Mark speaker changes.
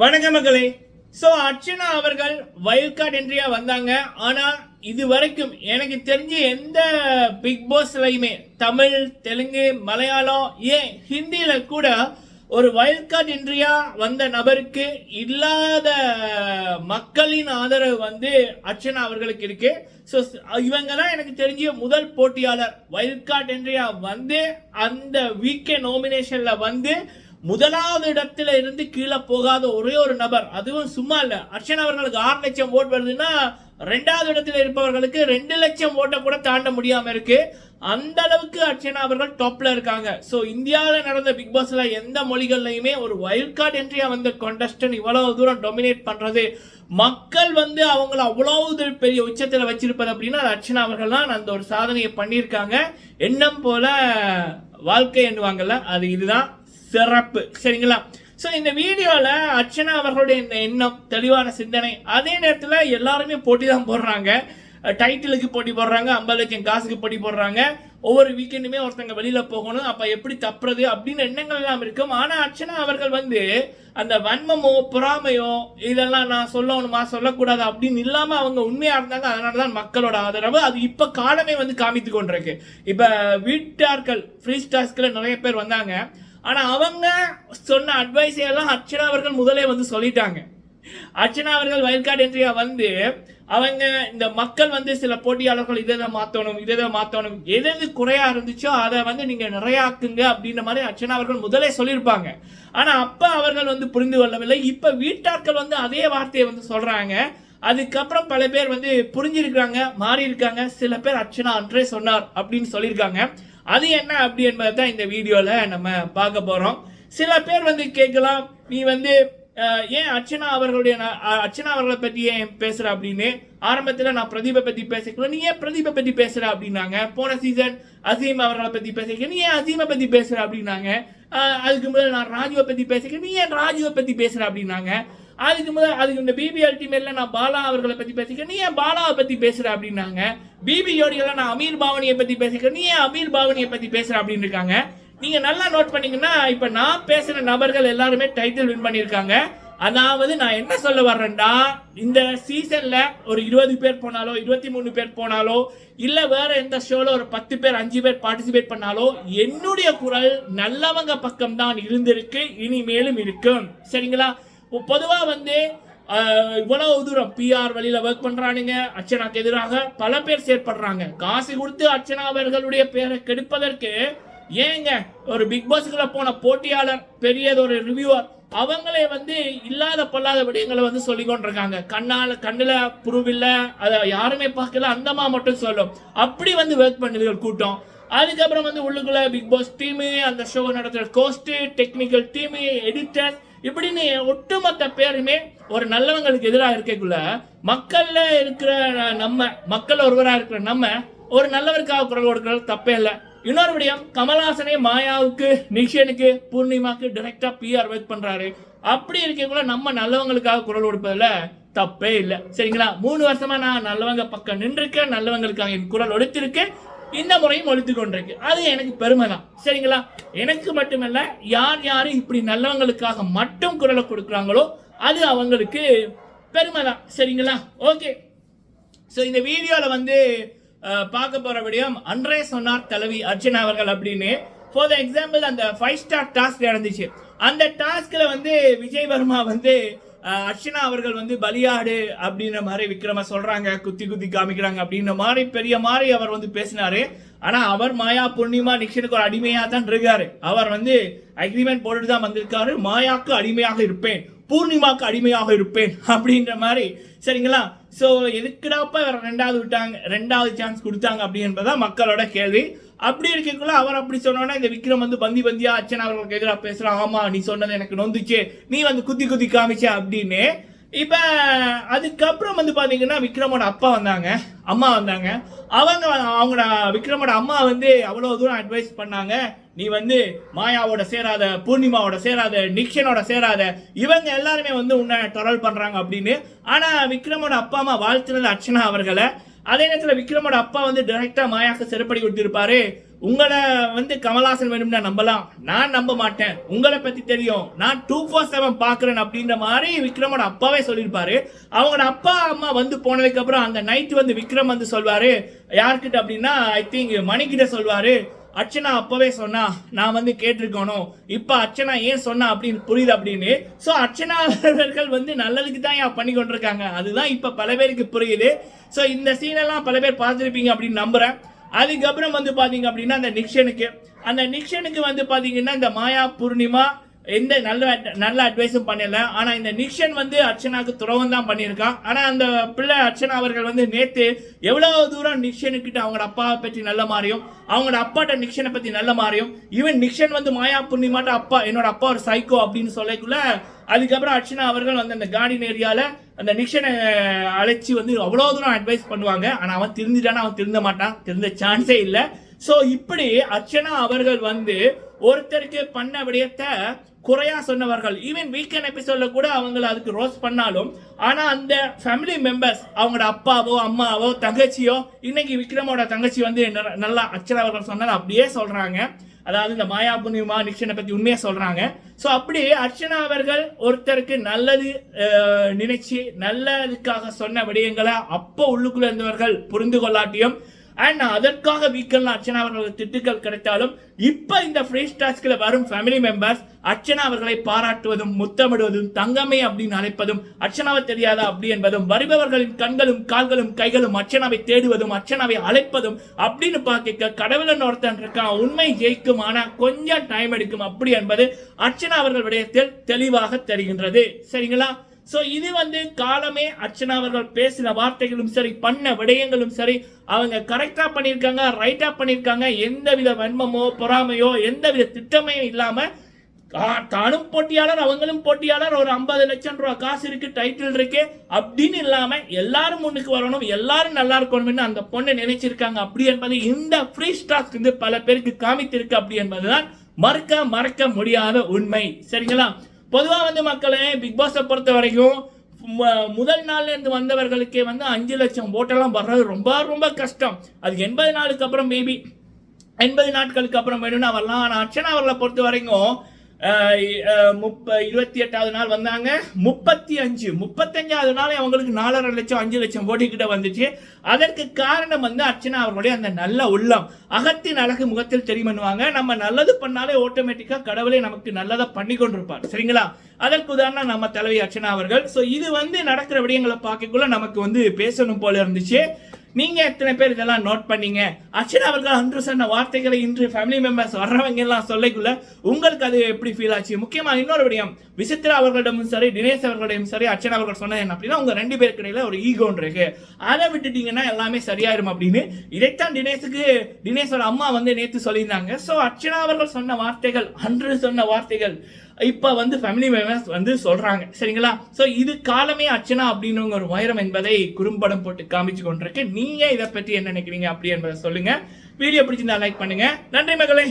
Speaker 1: வணக்க மக்களே. ஸோ அர்ச்சனா அவர்கள் வைல்ட் கார்டு என்ட்ரியாக வந்தாங்க. ஆனால் இது வரைக்கும் எனக்கு தெரிஞ்சு எந்த பிக் பாஸ்லையுமே தமிழ் தெலுங்கு மலையாளம் ஏன் ஹிந்தியில் கூட ஒரு வைல்ட் கார்டு என்ட்ரியாக வந்த நபருக்கு இல்லாத மக்களின் ஆதரவு வந்து அர்ச்சனா அவர்களுக்கு இருக்கு. ஸோ இவங்க தான் எனக்கு தெரிஞ்ச முதல் போட்டியாளர். வைல்ட் கார்டு என்ட்ரியாக வந்து அந்த வீக்கெண்ட் நாமினேஷனில் வந்து முதலாவது இடத்துல இருந்து கீழே போகாத ஒரே ஒரு நபர் அதுவும் சும்மா இல்லை. அர்ச்சனா அவர்களுக்கு ஆறு லட்சம் ஓட் வருதுன்னா ரெண்டாவது இடத்துல இருப்பவர்களுக்கு ரெண்டு லட்சம் ஓட்டை கூட தாண்ட முடியாமல் இருக்கு. அந்த அளவுக்கு அர்ச்சனா அவர்கள் டாப்ல இருக்காங்க. ஸோ இந்தியாவில் நடந்த பிக் பாஸ்ல எந்த மொழிகள்லையுமே ஒரு வைல்ட் கார்டு என்ட்ரியா வந்த கண்டஸ்டன் இவ்வளவு தூரம் டொமினேட் பண்றது மக்கள் வந்து அவங்கள அவ்வளவு பெரிய உச்சத்தில் வச்சிருப்பது அப்படின்னா அது அர்ச்சனா அவர்கள் தான் அந்த ஒரு சாதனையை பண்ணியிருக்காங்க. எண்ணம் போல வாழ்க்கை எண்ணுவாங்கல்ல அது இதுதான். சிறப்பு. சரிங்களா? ஸோ இந்த வீடியோவில் அர்ச்சனா அவர்களுடைய இந்த எண்ணம் தெளிவான சிந்தனை அதே நேரத்தில் எல்லாருமே போட்டி தான் போடுறாங்க டைட்டிலுக்கு போட்டி போடுறாங்க ஐம்பது லட்சம் காசுக்கு போட்டி போடுறாங்க. ஒவ்வொரு வீக்கெண்டுமே ஒருத்தங்க வெளியில் போகணும் அப்போ எப்படி தப்புறது அப்படின்னு எண்ணங்கள் எல்லாம் இருக்கும். ஆனால் அர்ச்சனா அவர்கள் வந்து அந்த வன்மமோ பொறாமையோ இதெல்லாம் நான் சொல்லணுமா சொல்லக்கூடாது அப்படின்னு இல்லாமல் அவங்க உண்மையாக இருந்தாங்க. அதனாலதான் மக்களோட ஆதரவு. அது இப்போ காலமே வந்து காமித்து கொண்டிருக்கு. இப்போ வீட்டார்கள் ஃப்ரீ ஸ்டார்ஸ்ல நிறைய பேர் வந்தாங்க. ஆனால் அவங்க சொன்ன அட்வைஸை எல்லாம் அர்ச்சனா அவர்கள் முதலே வந்து சொல்லிட்டாங்க. அர்ச்சனா அவர்கள் வயல்காடு என்ட்ரியா வந்து அவங்க இந்த மக்கள் வந்து சில போட்டியாளர்கள் இதை இதை மாற்றணும் இதை இதை மாற்றணும் எது எது குறையாக இருந்துச்சோ அதை வந்து நீங்கள் நிறையாக்குங்க அப்படின்ற மாதிரி அர்ச்சனா அவர்கள் முதலே சொல்லியிருப்பாங்க. ஆனால் அப்போ அவர்கள் வந்து புரிந்து கொள்ளவில்லை. இப்போ வீட்டார்கள் வந்து அதே வார்த்தையை வந்து சொல்கிறாங்க அதுக்கப்புறம் பல பேர் வந்து புரிஞ்சிருக்காங்க மாறி இருக்காங்க சில பேர் அர்ச்சனா அன்றே சொன்னார் அப்படின்னு சொல்லியிருக்காங்க. அது என்ன அப்படி என்பதை தான் இந்த வீடியோவில் நம்ம பார்க்க போகிறோம் சில பேர் வந்து கேட்கலாம் நீ வந்து ஏன் அர்ச்சனா அவர்களுடைய அர்ச்சனா அவர்களை பற்றி ஏன் பேசுகிற அப்படின்னு. ஆரம்பத்தில் நான் பிரதீபை பற்றி பேசிக்கல. நீ ஏன் பிரதீபை பற்றி பேசுகிற அப்படின்னாங்க. போன சீசன் அசீம் அவர்களை பற்றி பேசிக்க நீ ஏன் அசீமை பற்றி பேசுகிற அப்படின்னாங்க. அதுக்கு முதல்ல நான் ராஜுவை பற்றி பேசிக்க நீ ஏன் ராஜுவை பற்றி பேசுகிற அப்படின்னாங்க. அதுக்கு முதல் அதுக்கு இந்த பிபி அல்டிமேட்ல நான் பாலா அவர்களை பத்தி பேசிக்கிறேன். நீ ஏன் பாலாவை பத்தி பேசுற அப்படின்னாங்க. பிபி ஜோடிகளை நான் அமீர் பாவனியை பத்தி பேசிக்கிறேன். நீ ஏன் அமீர் பாவனியை பத்தி பேசுற அப்படின்னு இருக்காங்க. நீங்க நல்லா நோட் பண்ணீங்கன்னா இப்ப நான் பேசுற நபர்கள் எல்லாருமே டைட்டில் வின் பண்ணியிருக்காங்க. அதாவது நான் என்ன சொல்ல வர்றேன்டா இந்த சீசன்ல ஒரு இருபது பேர் போனாலோ இருபத்தி மூணு பேர் போனாலோ இல்ல வேற எந்த ஷோல ஒரு பத்து பேர் அஞ்சு பேர் பார்ட்டிசிபேட் பண்ணாலோ என்னுடைய குரல் நல்லவங்க பக்கம் தான் இருந்திருக்கு இனிமேலும் இருக்கும் சரிங்களா? இப்போ வந்து இவ்வளவு தூரம் பிஆர் வழியில் ஒர்க் பண்ணுறானுங்க அர்ச்சனாக்கு எதிராக பல பேர் செயற்படுறாங்க. காசு கொடுத்து அர்ச்சனா அவர்களுடைய பேரை கெடுப்பதற்கு ஏங்க ஒரு பிக் பாஸ்க்குள்ள போன போட்டியாளர் பெரியது ஒரு ரிவ்யூவர் அவங்களே வந்து இல்லாத பொல்லாத விடயங்களை வந்து சொல்லி கொண்டிருக்காங்க. கண்ணால் கண்ணில் புருவில்லை அதை யாருமே பார்க்கல அந்தமா மட்டும் சொல்லும். அப்படி வந்து ஒர்க் பண்ணுவீர்கள் கூட்டம். அதுக்கப்புறம் வந்து உள்ளுக்குள்ள பிக் பாஸ் டீமு அந்த ஷோ நடத்துகிற கோஸ்ட்டு டெக்னிக்கல் டீமு எடிட்டர் இப்படின்னு ஒட்டுமொத்த பேருமே ஒரு நல்லவங்களுக்கு எதிராக இருக்கக்குள்ள மக்கள்ல இருக்கிற நம்ம மக்கள் ஒருவராக இருக்கிற நம்ம ஒரு நல்லவருக்காக குரல் கொடுக்கறது தப்பே இல்லை. இன்னொரு விடயம் கமல்ஹாசனே மாயாவுக்கு நிஷனுக்கு பூர்ணிமாக்கு டைரக்டா பிஆர் ஒர்க் பண்றாரு. அப்படி இருக்கக்குள்ள நம்ம நல்லவங்களுக்காக குரல் கொடுப்பதில் தப்பே இல்லை. சரிங்களா? மூணு வருஷமா நான் நல்லவங்க பக்கம் நின்றுருக்கேன் நல்லவங்களுக்காக என் குரல் ஒடுத்திருக்கேன் இந்த முறையும் ஒழித்து கொண்டிருக்கு. அது எனக்கு பெருமை தான். சரிங்களா? எனக்கு மட்டுமல்ல யார் யார் இப்படி நல்லவங்களுக்காக மட்டும் குரலை கொடுக்குறாங்களோ அது அவங்களுக்கு பெருமை தான். சரிங்களா? ஓகே. ஸோ இந்த வீடியோவில் வந்து பார்க்க போகிற விடயம் அன்றே சொன்னார் தலைவி அர்ச்சனா அவர்கள் அப்படின்னு. ஃபார் த எக்ஸாம்பிள் அந்த ஃபைவ் ஸ்டார் டாஸ்க் நடந்துச்சு. அந்த டாஸ்கில் வந்து விஜய் வர்மா வந்து அர்ச்சனா அவர்கள் வந்து பலியாடு அப்படின்ற மாதிரி விக்ரம சொல்றாங்க குத்தி குத்தி காமிக்கிறாங்க அப்படின்ற மாதிரி பெரிய மாதிரி அவர் வந்து பேசினாரு. ஆனா அவர் மாயா பூர்ணிமா நிக்ஷனுக்கு ஒரு அடிமையா தான் இருக்காரு. அவர் வந்து அக்ரிமெண்ட் போட்டுட்டு தான் வந்திருக்காரு. மாயாக்கு அடிமையாக இருப்பேன் பூர்ணிமாக்கு அடிமையாக இருப்பேன் அப்படின்ற மாதிரி. சரிங்களா? ஸோ எதுக்குடாப்ப ரெண்டாவது விட்டாங்க ரெண்டாவது சான்ஸ் கொடுத்தாங்க அப்படி மக்களோட கேள்வி. அப்படி இருக்கக்குள்ள அவர் அப்படி சொன்னோன்னா இந்த விக்ரம் வந்து பந்தி பந்தியா அச்சன் அவர்களுக்கு எதிராக பேசுறான் ஆமா நீ சொன்னது எனக்கு நொந்துச்சு. நீ வந்து குத்தி குத்தி காமிச்ச அப்படின்னு. இப்ப அதுக்கப்புறம் வந்து பாத்தீங்கன்னா விக்ரமோட அப்பா வந்தாங்க அம்மா வந்தாங்க. அவங்க அவங்களோட விக்ரமோட அம்மா வந்து அவ்வளவு தூரம் அட்வைஸ் பண்ணாங்க நீ வந்து மாயாவோட சேராத பூர்ணிமாவோட சேராத நிக்ஷனோட சேராத இவங்க எல்லாருமே வந்து உன்னை டொரல் பண்றாங்க அப்படின்னு. ஆனா விக்ரமோட அப்பா அம்மா வாழ்த்துனது அர்ச்சனா அவர்களை. அதே நேரத்தில் விக்ரமோட அப்பா வந்து டைரெக்டாக மாயாக்கு சிறப்படி கொடுத்துருப்பாரு. உங்களை வந்து கமலாசன் வேணும்னா நம்பலாம். நான் நம்ப மாட்டேன். உங்களை பற்றி தெரியும். நான் டூ ஃபோர் செவன் பார்க்குறேன் அப்படின்ற மாதிரி விக்ரமோட அப்பாவே சொல்லியிருப்பாரு. அவங்களோட அப்பா அம்மா வந்து போனதுக்கப்புறம் அந்த நைட்டு வந்து விக்ரம் வந்து சொல்வார். யார்கிட்ட அப்படின்னா ஐ திங்க் மணிக்கிட்ட சொல்வார். அர்ச்சனா அப்பவே சொன்னா நான் வந்து கேட்டிருக்கணும். இப்போ அர்ச்சனா ஏன் சொன்னா அப்படின்னு புரியுது அப்படின்னு. ஸோ அர்ச்சனா அவர்கள் வந்து நல்லதுக்கு தான் ஏன் பண்ணி கொண்டிருக்காங்க. அதுதான் இப்போ பல பேருக்கு புரியுது. ஸோ இந்த சீனெல்லாம் பல பேர் பார்த்துருப்பீங்க அப்படின்னு நம்புறேன். அதுக்கப்புறம் வந்து பார்த்தீங்க அப்படின்னா அந்த நிக்ஷனுக்கு. அந்த நிக்ஷனுக்கு வந்து பார்த்தீங்கன்னா இந்த மாயா பூர்ணிமா எந்த நல்ல நல்ல அட்வைஸும் பண்ணல. ஆனால் இந்த நிக்ஷன் வந்து அர்ச்சனாவுக்கு துறவம் தான் பண்ணியிருக்கான் ஆனால் அந்த பிள்ளை அர்ச்சனா அவர்கள் வந்து நேற்று எவ்வளோ தூரம் நிக்ஷனுக்கிட்ட அவங்களோட அப்பாவை பற்றி நல்ல மாறியும் அவங்களோட அப்பாட்ட நிக்ஷனை பற்றி நல்ல மாறியும் ஈவன் நிக்ஷன் வந்து மாயா புண்ணியமாட்ட அப்பா என்னோட அப்பா ஒரு சைக்கோ அப்படின்னு சொல்லக்குள்ள அதுக்கப்புறம் அர்ச்சனா அவர்கள் வந்து அந்த கார்டன் ஏரியாவில் அந்த நிக்ஷனை அழைச்சி வந்து அவ்வளோ தூரம் அட்வைஸ் பண்ணுவாங்க. ஆனால் அவன் திருந்திட்டானா? அவன் திருந்த மாட்டான். திருந்த சான்ஸே இல்லை. ஸோ இப்படி அர்ச்சனா அவர்கள் வந்து ஒருத்தருக்கு பண்ண விடயத்தை குறையா சொன்னவர்கள். ஈவன் வீக்கெண்ட் எபிசோட்ல கூட அவங்கள அதுக்கு ரோஸ் பண்ணாலும் ஆனா அந்த ஃபேமிலி மெம்பர்ஸ் அவங்களோட அப்பாவோ அம்மாவோ தங்கச்சியோ இன்னைக்கு விக்ரமோட தங்கச்சி வந்து நல்லா அர்ச்சனா அவர்கள் சொன்னது அப்படியே சொல்றாங்க. அதாவது இந்த மாயா புண்ணியமா நிக்ஷனை பத்தி உண்மையா சொல்றாங்க. ஸோ அப்படி அர்ச்சனா அவர்கள் ஒருத்தருக்கு நல்லது நினைச்சு நல்லதுக்காக சொன்ன விடயங்களை அப்போ உள்ளுக்குள்ள இருந்தவர்கள் புரிந்து கொள்ளாட்டியும் அண்ட் அதற்காக வீக்கெல்லாம் அர்ச்சனா அவர்களுக்கு திட்டுக்கள் கிடைத்தாலும் இப்ப இந்த ஃப்ரீ ஸ்டாஸ்கில் வரும் ஃபேமிலி மெம்பர்ஸ் அர்ச்சனா அவர்களை பாராட்டுவதும் முத்தமிடுவதும் தங்கமே அப்படின்னு அழைப்பதும் அர்ச்சனாவை தெரியாதா அப்படி என்பதும் வருபவர்களின் கண்களும் கால்களும் கைகளும் அர்ச்சனாவை தேடுவதும் அர்ச்சனாவை அழைப்பதும் அப்படின்னு பார்க்க கடவுளன் ஒருத்தன் இருக்கான் உண்மை ஜெயிக்கும் ஆனா கொஞ்சம் டைம் எடுக்கும் அப்படி என்பது அர்ச்சனா அவர்கள் விடயத்தில் தெளிவாக தெரிகின்றது. சரிங்களா? ஸோ இது வந்து காலமே அர்ச்சனா அவர்கள் பேசின வார்த்தைகளும் சரி பண்ண விடயங்களும் சரி அவங்க கரெக்டாக பண்ணியிருக்காங்க ரைட்டாக பண்ணியிருக்காங்க எந்தவித வன்மமோ பொறாமையோ எந்தவித திட்டமையும் இல்லாமல் ஆ, தானும் போட்டியாளர் அவங்களும் போட்டியாளர் ஒரு ஐம்பது லட்சம் ரூபா காசு இருக்கு டைட்டில் இருக்கு அப்படின்னு இல்லாம எல்லாரும் முன்னுக்கு வரணும் எல்லாரும் நல்லா இருக்கணும்னு அந்த பொண்ணை நினைச்சிருக்காங்க. அப்படி என்பது இந்த ஃப்ரீ ஸ்டாக் வந்து பல பேருக்கு காமித்திருக்கு. அப்படி என்பதுதான் மறக்க மறக்க முடியாத உண்மை. சரிங்களா? பொதுவாக வந்து மக்களே பிக் பாஸை பொறுத்த வரைக்கும் முதல் நாள்லேருந்து வந்தவர்களுக்கே வந்து அஞ்சு லட்சம் ஓட்டெல்லாம் வர்றது ரொம்ப ரொம்ப கஷ்டம். அது எண்பது நாளுக்கு அப்புறம் மேபி எண்பது நாட்களுக்கு அப்புறம் வேணும்னா வரலாம் ஆனால் அர்ச்சனா அவர்களை பொறுத்த வரைக்கும் முப்ப இருபத்தி எட்டாவது நாள் வந்தாங்க. முப்பத்தி அஞ்சு முப்பத்தஞ்சாவது நாள் அவங்களுக்கு நாலரை லட்சம் அஞ்சு லட்சம் ஓட்டிக்கிட்ட வந்துச்சு. அதற்கு காரணம் வந்து அர்ச்சனா அவர்களுடைய அந்த நல்ல உள்ளம். அகத்தின் அழகு முகத்தில் தெரியுமன்னுவாங்க. நம்ம நல்லது பண்ணாலே ஆட்டோமேட்டிக்காக கடவுளே நமக்கு நல்லதை பண்ணி கொண்டிருப்பார் சரிங்களா? அதற்கு உதாரணம் நம்ம தலைவி அர்ச்சனா அவர்கள். ஸோ இது வந்து நடக்கிற விடயங்களை பார்க்கக்குள்ள நமக்கு வந்து பேசணும் போல இருந்துச்சு. நீங்க எத்தனை பேர் இதெல்லாம் நோட் பண்ணீங்க? அர்ச்சனா அவர்கள் அன்று சொன்ன வார்த்தைகளை இன்று ஃபேமிலி மெம்பர்ஸ் வர்றவங்க எல்லாம் சொல்லிக்குள்ள உங்களுக்கு அது எப்படி ஃபீல் ஆச்சு? முக்கியமா இன்னொரு விடயம். விசித்ரா அவர்களிடமும் சரி தினேஷ் அவர்களிடமும் சரி அர்ச்சனா அவர்கள் சொன்னது என்ன அப்படின்னா உங்க ரெண்டு பேருக்கு இடையில ஒரு ஈகோன் இருக்கு. அதை விட்டுட்டீங்கன்னா எல்லாமே சரியாயிரும் அப்படின்னு. இதைத்தான் தினேஷுக்கு தினேஷோட அம்மா வந்து நேற்று சொல்லியிருந்தாங்க. ஸோ அர்ச்சனா அவர்கள் சொன்ன வார்த்தைகள் அன்று சொன்ன வார்த்தைகள் இப்போ வந்து ஃபேமிலி மெம்பர்ஸ் வந்து சொல்கிறாங்க சரிங்களா? ஸோ இது காலமே அர்ச்சனா அப்படின்னு ஒரு உயரம் என்பதை குறும்படம் போட்டு காமிச்சு கொண்டிருக்கு. நீங்கள் இதை பற்றி என்ன நினைக்கிறீங்க அப்படி என்பதை சொல்லுங்கள் வீடியோ பிடிச்சிருந்தா லைக் பண்ணுங்கள் நன்றி மகளே.